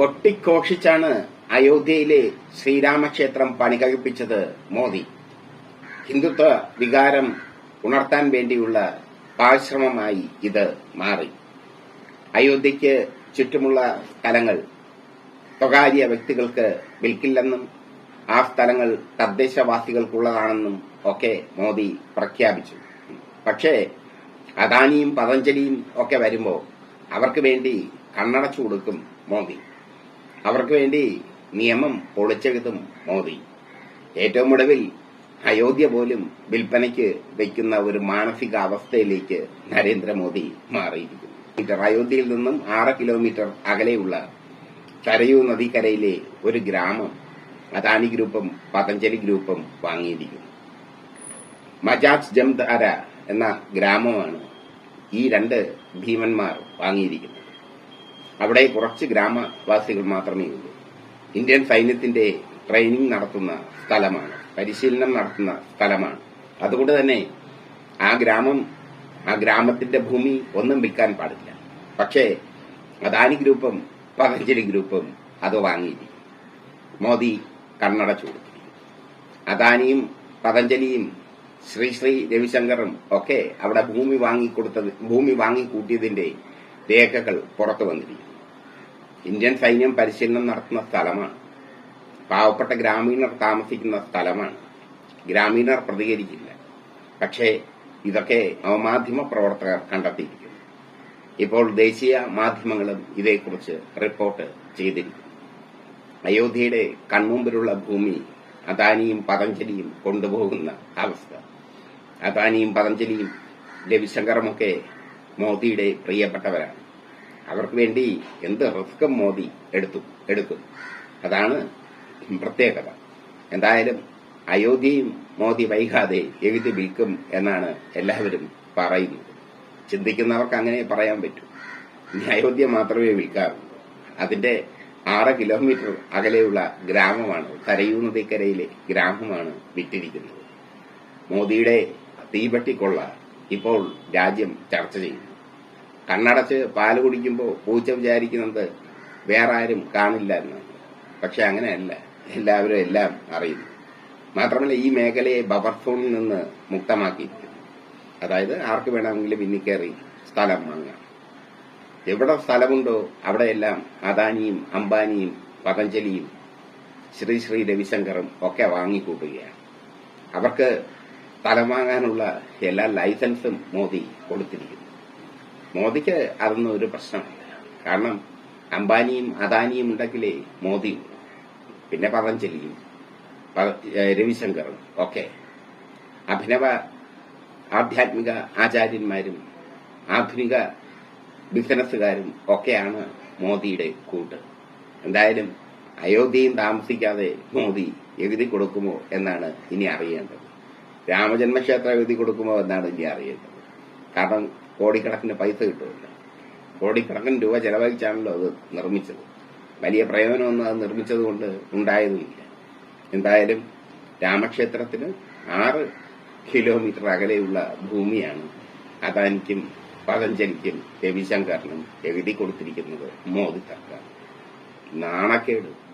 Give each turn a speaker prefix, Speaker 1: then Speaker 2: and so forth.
Speaker 1: കൊട്ടിഘോഷിച്ചാണ് അയോധ്യയിലെ ശ്രീരാമക്ഷേത്രം പണികഴിപ്പിച്ചത് മോദി. ഹിന്ദുത്വ വികാരം ഉണർത്താൻ വേണ്ടിയുള്ള പാശ്രമമായി ഇത് മാറി. അയോധ്യയ്ക്ക് ചുറ്റുമുള്ള സ്ഥലങ്ങൾ സ്വകാര്യ വ്യക്തികൾക്ക് വിൽക്കില്ലെന്നും ആ സ്ഥലങ്ങൾ തദ്ദേശവാസികൾക്കുള്ളതാണെന്നും ഒക്കെ മോദി പ്രഖ്യാപിച്ചു. പക്ഷേ അദാനിയും പതഞ്ജലിയും ഒക്കെ വരുമ്പോൾ അവർക്ക് വേണ്ടി കണ്ണടച്ചു കൊടുക്കും മോദി. അവർക്ക് വേണ്ടി നിയമം പൊളിച്ചെഴുതും മോദി. ഏറ്റവും ഒടുവിൽ അയോധ്യ പോലും വിൽപ്പനയ്ക്ക് വയ്ക്കുന്ന ഒരു മാനസികാവസ്ഥയിലേക്ക് നരേന്ദ്രമോദി മാറിയിരിക്കുന്നു. അയോധ്യയിൽ നിന്നും ആറ് കിലോമീറ്റർ അകലെയുള്ള സരയൂ നദിക്കരയിലെ ഒരു ഗ്രാമം അദാനി ഗ്രൂപ്പും പതഞ്ജലി ഗ്രൂപ്പും വാങ്ങിയിരിക്കുന്നു. മജാജ് ജംധാര എന്ന ഗ്രാമമാണ് ഈ രണ്ട് ഭീമന്മാർ വാങ്ങിയിരിക്കുന്നത്. അവിടെ കുറച്ച് ഗ്രാമവാസികൾ മാത്രമേ ഉള്ളൂ. ഇന്ത്യൻ സൈന്യത്തിന്റെ ട്രെയിനിങ് നടത്തുന്ന സ്ഥലമാണ് പരിശീലനം നടത്തുന്ന സ്ഥലമാണ്. അതുകൊണ്ട് തന്നെ ആ ഗ്രാമം ആ ഗ്രാമത്തിന്റെ ഭൂമി ഒന്നും വിൽക്കാൻ പാടില്ല. പക്ഷേ അദാനി ഗ്രൂപ്പും പതഞ്ജലി ഗ്രൂപ്പും അത് വാങ്ങിയിരിക്കും മോദി കണ്ണടച്ചു കൊടുത്തിരിക്കും അദാനിയും പതഞ്ജലിയും ശ്രീ ശ്രീ രവിശങ്കറും ഒക്കെ അവിടെ ഭൂമി വാങ്ങിക്കൊടുത്തത് ഭൂമി വാങ്ങിക്കൂട്ടിയതിന്റെ രേഖകൾ പുറത്തു വന്നിരിക്കുന്നു. ഇന്ത്യൻ സൈന്യം പരിശീലനം നടത്തുന്ന സ്ഥലമാണ്. പാവപ്പെട്ട ഗ്രാമീണർ താമസിക്കുന്ന സ്ഥലമാണ്. ഗ്രാമീണർ പ്രതികരിക്കില്ല. പക്ഷേ ഇതൊക്കെ നവമാധ്യമ പ്രവർത്തകർ കണ്ടെത്തിയിരിക്കുന്നു. ഇപ്പോൾ ദേശീയ മാധ്യമങ്ങളും ഇതേക്കുറിച്ച് റിപ്പോർട്ട് ചെയ്തിരിക്കുന്നു. അയോധ്യയുടെ കൺമുമ്പിലുള്ള ഭൂമി അദാനിയും പതഞ്ജലിയും കൊണ്ടുപോകുന്ന അവസ്ഥ. അദാനിയും പതഞ്ജലിയും രവിശങ്കറുമൊക്കെ മോദിയുടെ പ്രിയപ്പെട്ടവരാണ്. അവർക്ക് വേണ്ടി എന്ത് റിസ്ക്കും മോദി എടുത്തു എടുക്കും. അതാണ് പ്രത്യേകത. എന്തായാലും അയോധ്യയും മോദി വൈകാതെ എഴുതി വിൽക്കും എന്നാണ് എല്ലാവരും പറയുന്നത്. ചിന്തിക്കുന്നവർക്ക് അങ്ങനെ പറയാൻ പറ്റൂ. ഇനി അയോധ്യ മാത്രമേ വിൽക്കാറുള്ളൂ. അതിന്റെ ആറ് കിലോമീറ്റർ അകലെയുള്ള ഗ്രാമമാണ് കരയൂ നദിക്കരയിലെ ഗ്രാമമാണ് വിറ്റിരിക്കുന്നത് മോദിയുടെ തീപെട്ടിക്കൊള്ള ഇപ്പോൾ രാജ്യം ചർച്ച ചെയ്യുന്നു. കണ്ണടച്ച് പാൽ കുടിക്കുമ്പോൾ പൂച്ച വിചാരിക്കുന്നത് വേറെ ആരും കാണില്ല എന്നാണ് പക്ഷെ അങ്ങനെയല്ല. എല്ലാവരും എല്ലാം അറിയുന്നു. മാത്രമല്ല ഈ മേഖലയെ ബഫർ സോണിൽ നിന്ന് മുക്തമാക്കിയിരിക്കുന്നു അതായത് ആർക്ക് വേണമെങ്കിലും ഇനി കയറി സ്ഥലം വാങ്ങാം. എവിടെ സ്ഥലമുണ്ടോ അവിടെയെല്ലാം അദാനിയും അംബാനിയും പതഞ്ജലിയും ശ്രീ ശ്രീ രവിശങ്കറും ഒക്കെ വാങ്ങിക്കൂട്ടുകയാണ്. അവർക്ക് സ്ഥലം വാങ്ങാനുള്ള എല്ലാ ലൈസൻസും മോദി കൊടുത്തിരിക്കുന്നു. മോദിക്ക് അതൊന്നും ഒരു പ്രശ്നമല്ല. കാരണം അംബാനിയും അദാനിയും ഉണ്ടെങ്കിലേ മോദി പിന്നെ പതഞ്ജലിയും രവിശങ്കറും ഒക്കെ അഭിനവ ആധ്യാത്മിക ആചാര്യന്മാരും ആധുനിക ബിസിനസ്സുകാരും ഒക്കെയാണ് മോദിയുടെ കൂട്ട്. എന്തായാലും അയോധ്യയും താമസിക്കാതെ മോദി എഴുതി കൊടുക്കുമോ എന്നാണ് ഇനി അറിയേണ്ടത്. രാമജന്മക്ഷേത്രം എഴുതി കൊടുക്കുമോ എന്നാണ് ഇനി അറിയേണ്ടത്. കാരണം കോടിക്കണക്കിന് പൈസ കിട്ടുമല്ലോ കോടിക്കണക്കിന് രൂപ ചെലവഴിച്ചാണല്ലോ അത് നിർമ്മിച്ചത്. വലിയ പ്രയോജനമൊന്നും അത് നിർമ്മിച്ചത് കൊണ്ട് ഉണ്ടായതുമില്ല. എന്തായാലും രാമക്ഷേത്രത്തിന് ആറ് കിലോമീറ്റർ അകലെയുള്ള ഭൂമിയാണ് അദാനിക്കും പതഞ്ജലിക്കും രവിശങ്കറിനും എഴുതി കൊടുത്തിരിക്കുന്നത് മോദി സർക്കാർ. നാണക്കേട്.